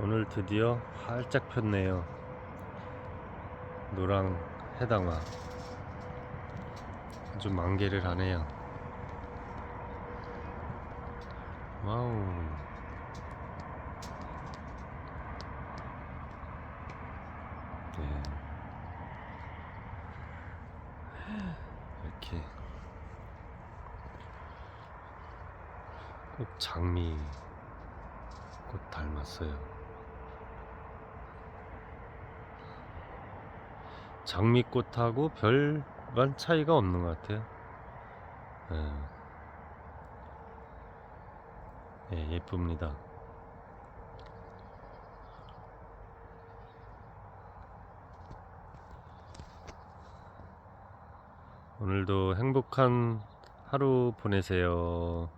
오늘 드디어 활짝 폈네요. 노랑 해당화 아주 만개를 하네요. 와우. 네. 이렇게 꼭 장미 꽃 닮았어요. 장미꽃하고 별반 차이가 없는 것 같아요. 예, 예 예쁩니다. 오늘도 행복한 하루 보내세요.